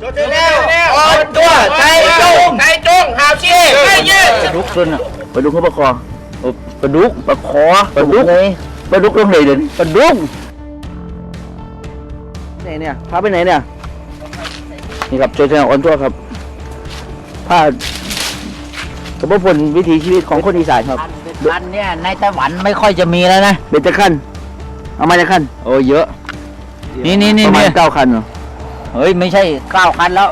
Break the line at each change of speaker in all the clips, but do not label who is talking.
เร็วเร็วอ่อนตัวใจจุงใจจุงหาวชี้ไม่ยืด
ปลาดุกตัวน่ะปลาดุกเขาปลาคอโอ้ปลาดุกปลาคอปลาดุกไงปลาดุกตรงไหนเด่นปลาดุกไหนเนี่ยพาไปไหนเนี่ยนี่ครับช่วยเจ้าออนตัวครับพากระบวนวิถีชีวิตของคนอีสานครับ
อันเนี่ยในไต้หวันไม่ค่อยจะมีแล้วนะ
เบญจขันธ์เอามาจากขันธ์โอ้เยอะ
นี่นี่นี่
ประมาณ
นี่
เก้าคันเหรอ
เฮ้ย ไม่ใช่เก้าคันแล้ว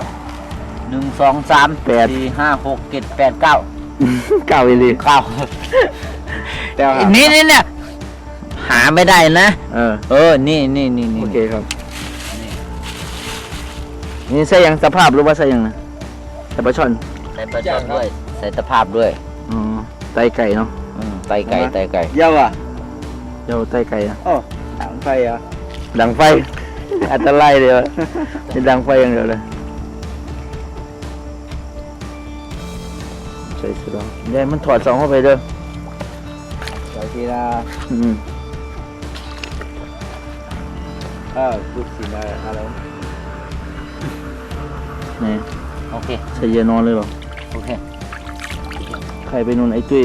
หนึ่งสองสาม
แปด
สี่ห้าหกเจ็ดแปดเก้า
เก้าเลย
เก้า
เก้า
นี่นี่เนี่ยหาไม่ได้นะ
เออ
เออ นี่นี่นี่นี่
โอเคครับ นี่ใส่ยังสภาพหรือว่าใส่ยังนะใส่ปลาช่อน
ใส่ปลาช่อนด้วย ใส่ตะภาพด้วย
อ๋อไตไก่เนาะ
อืมไตไก่ไตไก่
เยาอะเยาไตไก่อะ
โอ้ดังไฟอะ
ดังไฟ อันตรายเลยวะเป็นดังไฟอย่างเดียวเลยใส่สุดแล้วยายมันถอดสองเข้าไปเด้อ
ใส่ทีละ
อืม
เออพูดสิมาอะไร
นี่
โอเค
ใส่เยานอนเลยเหรอ
โอเค
ใครไปนู่นไอ้ตุ้ย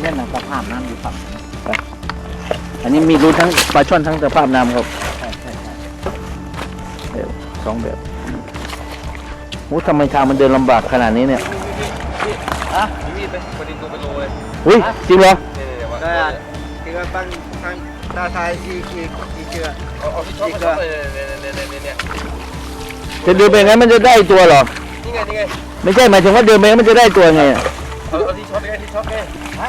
เล่นหนังตะภาพน้ำอยู่ฝั่งนั้น
อันนี้มีรูทั้งปลาช่อนทั้งสภาพน้ำครับ
ใช่ใช่ใช่
แบบสองแบบโอ้ทำไมทางมันเดินลำบากขนาดนี้เนี่ย
มีดไปประดิษฐ์ตัวเป็นโลเลย
อุ้ยจริงเหรอ
เนี่ยว่าได้ที่ว่าปั้นข้างตาทายที่ที่ที่เชื่อเอาเอาที่ชอบมาชอบเลยเนี่ยเนี่ยเนี่ยเนี่ยเนี่ย
จะเดินไปงั้นมันจะได้ตัวเหรอ
นี่ไงนี่ไง
ไม่ใช่หมายถึงว่าเดินไปงั้นมันจะได้ตัวไงอะ
เอาเอาที่ชอบไงที่ชอบไงฮะ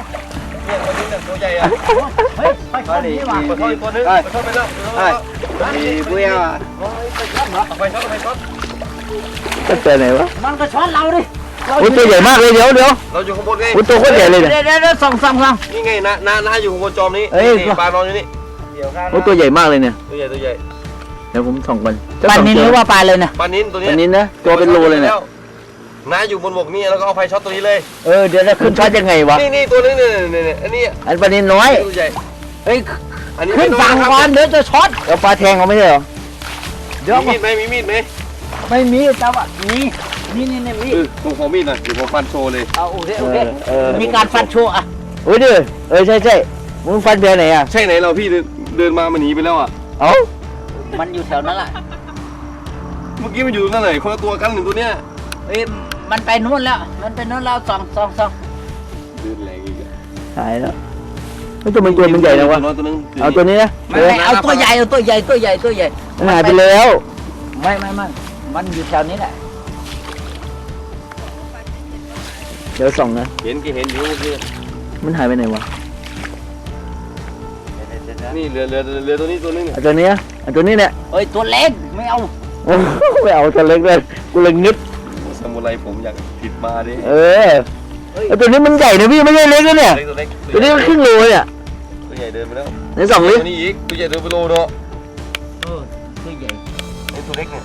ใหญ่อะ
เฮ้ยไปคนนี้ว่ะ
ปลาทอดอีกตัวนึงปลาทอดไปแล้วปลาทอดไปแล้วมีบุ้ยอะเอาไปช็อตเอาไปช็อต
ก็ตัวไหนวะ
มันก็ช้อนเราดิเรา
โอ้ยตัวใหญ่มากเลยเดี๋ยวเดี๋ยว
เราอยู่ข้างบนไง
โอ้ยตัวโคตรใหญ่เลยเนี่ย
เดี๋ยวเดี๋ยวเดี๋ยวส่องส่องส่อง
นี่ไงน้าน้าน้าอยู่ข้างบนจอมนี้
เอ้ย
นี่ปลานอนอยู่นี่เดี๋ยวข้าง
โอ้ยตัวใหญ่มากเลยเนี่ย
ตัวใหญ่ตัวใหญ่
เดี๋ยวผมส่องก่อนจะ
ปลา
ส่อง
นิน
เจ
หรือว่าปลาเลยนะ
ปลานินตัว
ตั
เนี้
วนี้นะตัวเป็นโลเลยเนี่ย
น้าอยู่บนบกนี่แล้วก็เอาไฟช็อตตัวนี้เลย
เออเดี๋ยวจะขึ้นช็อตยังไงวะ
นี่นี่ตัวนึงเนี่ยเนี่ยเนี่ยอันนี้
อันปลานินน้อย
ตัวใหญ่
เฮ้ย
อันนี้
ขึ้น
ไม่
ฝั่ง
น้ยะ
ก่อนเดี๋ยวจะช็อต
แล้วปลาแทงเขาไม่ใช่เหรอ
เดี๋ยว
มีมีดไหมมีมีดไหม
ไม่มีแต่ว่ามีนี่นี่นี่มี
เออผมขอมีดหน่อยเดี๋ยวผมฟันโชว์เลย
เอาโอเคโอเค
เออ
มีการฟันโชว์อะ
โอ้ยเด้อเออใช่ใช่มึงฟันเบียร์ไหนอะ
ใช่ไหนเราพี่เดินเดินมามันหนีไปแล้วอะ
เอ้า
มันอยู่แถวนั้นแหละ
เมื่อกี้มันอยู่ตรงนั้นไหนคนละตัวกันหนึ่งตัวเนี้ย
เอ้ย มันไปนู่นแล้ว มันไปนู่นแล้วส่องส่องส่อง
เดินแรงอีกอะ
หายแล้วเฮ้ยตัวมันตัวมันใหญ่นะวะ
ตัวนึง
เอาตัวนี้นะ
ไม่ไม่เอาตัวใหญ่เอาตัวใหญ่ตัวใหญ่ตัวใหญ่
มันหายไปแล้ว
ไม่ไม่ไม่มันอยู่แถวนี้แหละ
เดี๋ยวส่องนะ
เห็นกี่เห็นอยู่เมื่อกี้
มันหายไปไหนวะ
นี่เรือเรือเรือตัวนี้ตัวนึงเนี่ย
เอาตัวนี้นะเอาตัวนี้เนี่ย
เอ้ยตัวเล็กไม่เอา
โอ้ไม่เอาตัวเล็กเลยกูเลยงึด
ซามูไรผมอยากติดมาดิ
เออไอตัวนี้มันใหญ่นะพี่ไม่ใช่เล็กนะเนี่ย
เล็กตัวเล็ก
ตัวนี้มันครึ่งโลเนี่ย
ตัวใหญ่เดินไปแล้ว
ไหนสองลิ
ตัวนี้อีกตัวใหญ่เดินไปโลเนาะ
เออตัวใหญ่
ไอ้ตัวเล็กเนี่ย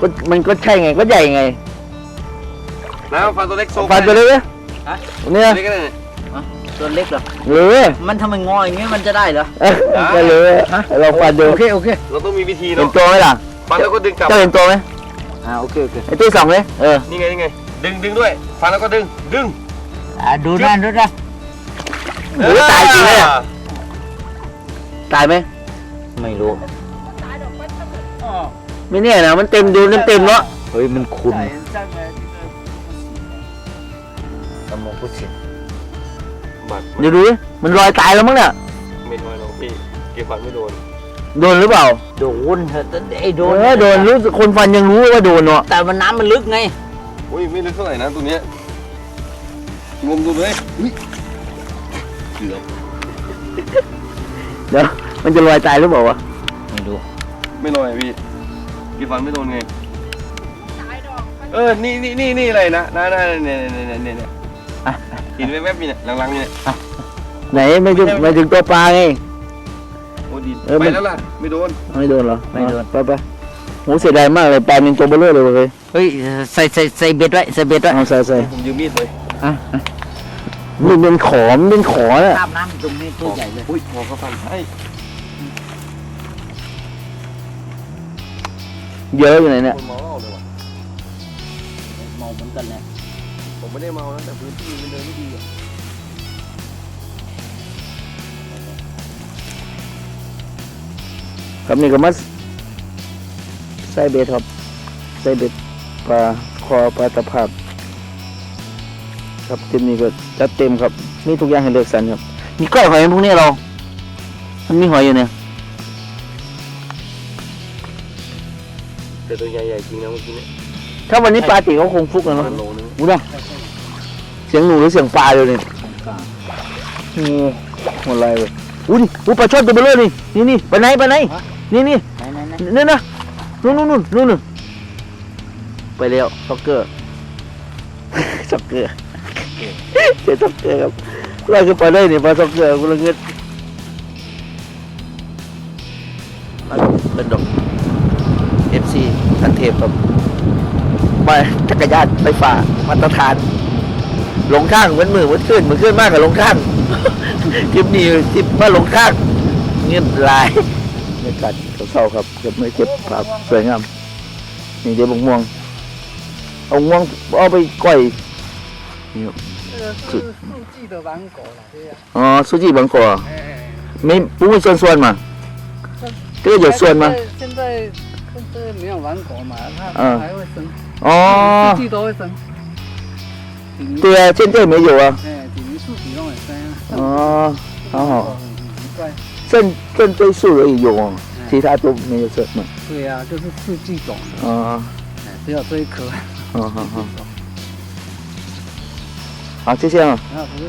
ก็มันก็ใช่ไงก็ใหญ่ไง
น้ำฟันตัวเล็กโซ่
ฟันตัวเล็กนะ
ฮะ
เนี่ย
เล็กก็ได้เนี่ย
ตัวเล็กเหรอ
เหลือ
มันทำไมงออย่างงี้มันจะได้เหรอ
เอ้ยก็เหลือลองฟันดู
โอเคโอเค
เราต้องมีวิธี
เห็น
เนาะ
ตัวไหมล่ะ
ฟันแล้วก็ดึงกลับ
เจ้าเห็นตัวไหม
อ่าโอเคโอเค
ไอตัวสองเลยเออ
นี่ไงนี่ไงดึงดึงด้วยฟันแล้วก็ดึงดึง
อ่าดูนะดูนะ
โอ้ยตายจริงเลยอะตายไหม
ไม่รู้
ไม่แน่นะมันเต็มดูเต็มๆเนาะ
เฮ้ยมันคุมตะมกกุศิ
บัด
เดี๋ยวดูดิมันลอยตายแล้วมั้งเนี่ย
ไม่น้อยหรอกพี่เก็บฟันไม่โดน
โดนหรือเปล่า
โดนเถอะไอ้โด
โด
น
นโดนรู้สึกคนฟันยังรู้ว่าโดนเนาะ
แต่มันน้ำมันลึกไง
อุ้ยไม่ลึกเท่าไหร่นะตัวเนี้ยงมดูเลยอุ้ยเกือบ
เดี๋ยวมันจะลอยตายหรือเปล่าวะ
ไม่รู้
ไม่ลอยอะพี่เก็บฟันไม่โดนไงเออนี่นี่นี่นี่อะไรนะน่าน่าเนี่ยเนี่ยเนี่ยเนี่ยเนี่ย
อะ
เห็นแวบๆนี่เนี่ยหลังๆนี่เนี่ย
ไหนไม่ถึงไม่ถึงตัวปลาไง
โอ้ ดี
เออ
ไป
มัน
แล้วล่ะ ไม่โดน
ไม่โดนเหรอ
ไม่โดน
ไปไปโหเสียดายมากเลยปลาเป็นตัวเบลอเลยเว้ย
เฮ้ยใส่ใส่ใส่เบ็ดไว้ใส่เบ็ดไว้
เอาใส่ใส่
ผมยืมมีดเลย
อะ
มันเป็นขอมนเป็นขอน่ะ
น้ำน้ำตรงนี้ตัวใหญ่เลย
อุ้ยพอเขาฟันให้
เยอะอยู่ไหนเนี่ย
คนเมาเหล้าเลยว่ะ
เมาเหมือนกันแหละ
ผมไม่ได้เมานะแต่พื้นที่มันเดินไม่ดีอะ
ครับนี่ก็มาใส่เบ็ดครับใส่เบ็ดปลาคอปลาตะภาพครับเต็มนี้ก็จัดเต็มครับมีทุกอย่างให้เลือกสรรครับมีก้อยหอยพวกนี้เรา มันมีหอยอยู่เนี่ย
แต่ตัวใหญ่ๆจริงนะเมื่อกี้เนี่ย
ถ้าวันนี้ปลาติเขาคงฟุกแล้ว
ป
เนาะ
ระมาณโลนึง
อู้เนาะเสียงหนูหรือเสียงปลาเลยเนี่ยงูหมดอะไรเลยอู้นี่อู้ปลาช่อนตัวเบลอนี่นี่นี่ไปไหนไปไหน นี่นี่
ไหนไหนไหน
นี่นะนู่นนู่นนู่นนู่นนู่นไปแล้วซ็อกเกอร์ซ็อกเกอร์เจอซ็อกเกอร์ครับเราคือไปได้เนี่ยปลาซ็อกเกอร์กูละเงินเป็นดอกเอฟซีทันเทพครับมาจักรยานไฟฟ้ามาตรฐานลงข้างเหมือนมือเหมือนขึ้นเหมือนขึ้นมากกับลงข้างคลิปนี้คลิปว่าลงข้างเงียบหลาย บรรยากาศเศร้าๆครับเก็บไม่เก็บภาพสวยงามนี่เดี๋ยวบกม่วง เอาม่วงเอาไปก่อยนี่ครับ
这个是速记的玩狗了，对呀、
อ๋อซูจิบางกอ
哎，
ไม่ปูมีส่วนส่วนๆมา这个有ส่วน吗
现在现在没有玩狗嘛，它
嗯
还会生，
อ๋อ
速记都会生。顶
对啊现在没有啊
哎，顶级树体都会生。
อ๋อ好好
很奇怪。
正 正对树而已有哦其他都没有ส่วน嘛
对呀、就是速记种，
อ๋อ
哎，只有这一颗。
好好好好就这样啊
啊，不是，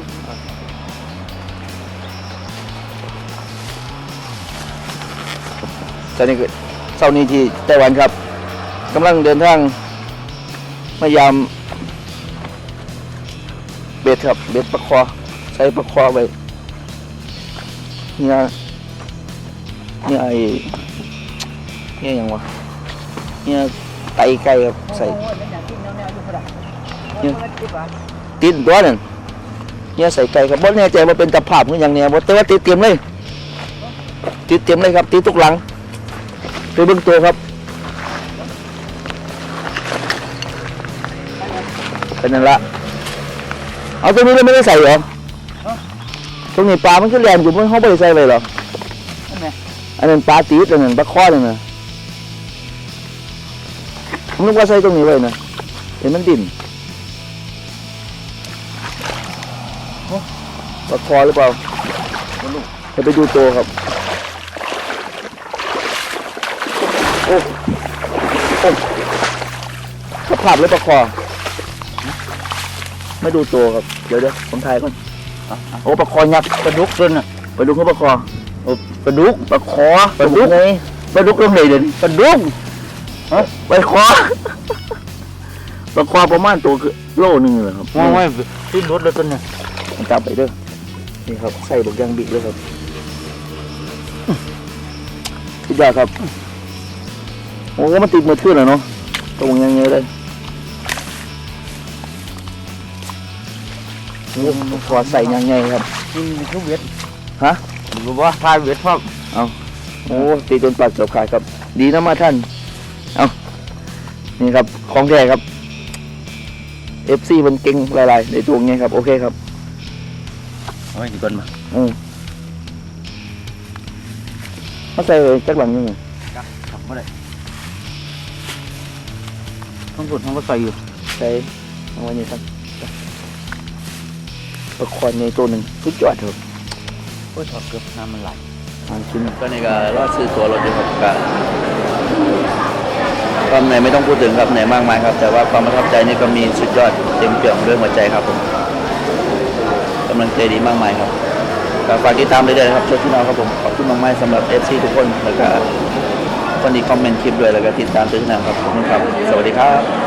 ตอนนี้ก็เช้านี้ที่ไต้หวันครับกำลังเดินทางมายามเบ็ดครับเบ็ดประคอใช้ประคอไว้เนี่ย เนี่ยไอ้เนี่ยยังวะเนี่ยไตไก่ครับใส่ยติดตัวนั่นเนี่ยใส่ไก่ครับบ่แน่ใจว่าเป็นตะภาพหรือหยังเนี่ยบ่แต่ว่าติดเตรียมเลยติดเตรียมเลยครับติดทุกหลังไปเบิ่งตัวครับเป็นนั่นละเอาตรงนี้เราไม่ได้ใส่เหรอตรงนี้ปลามันก็แรงอยู่มันเขาไม่ได้ใส่เลยเหรอ อันนั้นปลาตีดอันนั้นปลาข้อนั่นนะผมนึกว่าใส่ตรงนี้ไว้นะเห็นมันดิ่นปลาคอหรือเปล่าจะไปดูตัวครับ โอ้โอ้สภาพหรือปลาคอ ไม่ดูตัวครับ เดี๋ยวเดี๋ยวผมถ่ายก่อนโอ้ปลาคอยักษ์ปลาดุกตัวน่ะปลาดุกเขาปลาคอ ปลาดุกปลาคอปลาดุกไงปลาดุกตรงไหนเดี๋ยวนี้ปลาดุกฮะปลาคอปลาคอประมาณตัวคือโลนึงเลยครับ
ว่าว่าขึ้นรถแล้วต้นเนี่ย
มันจับไปเด้อนี่ครับใส่บักยางบิ๊กเลยครับสุดยอดครับโอ้มันติดมือถือแล้วเนาะตรงยังไงเลยโอ้มันขอใส่ยังไงครับ
นี่มันคือเวท
ฮะ
หรือว่าพาเวทพ่อ
โอ้ตีจนปากเสียวขาดครับ ดีนะมาท่านเอานี่ครับของแท้ครับ FC มันเก่งหลายๆในตัวไงครับโอเคครับ
เอาไว้ดีก่อนมา
อืมเขาใส่ไว้จักหลังยังไง
ทำก็ได้ต้องกดต้องก็ใส่อยู่
ใส่เอาไว้นี่ครับประคอนในตัวหนึ่งสุดยอดเถอะ
โอ้ยถอดเกือบน้ำมันไหล
ทางชิ้นก็ในการรอดซื้อตัวรถอยู่ครับก็ความไหนไม่ต้องพูดถึงครับไหนมากมายครับ แต่ว่าความประทับใจนี่ก็มีสุดยอดเต็มเปี่ยมด้วยหัวใจครับผมกำลังใจดีมากมายครับก็ฝากติดตามเรื่อยๆนะครับช่วยพี่น้องครับผมขอบคุณมากๆสำหรับ FC ทุกคนแล้วก็คนที่คอมเมนต์คลิปด้วยแล้วก็ติดตามด้วยนะครับขอบคุณครับ สวัสดีครับ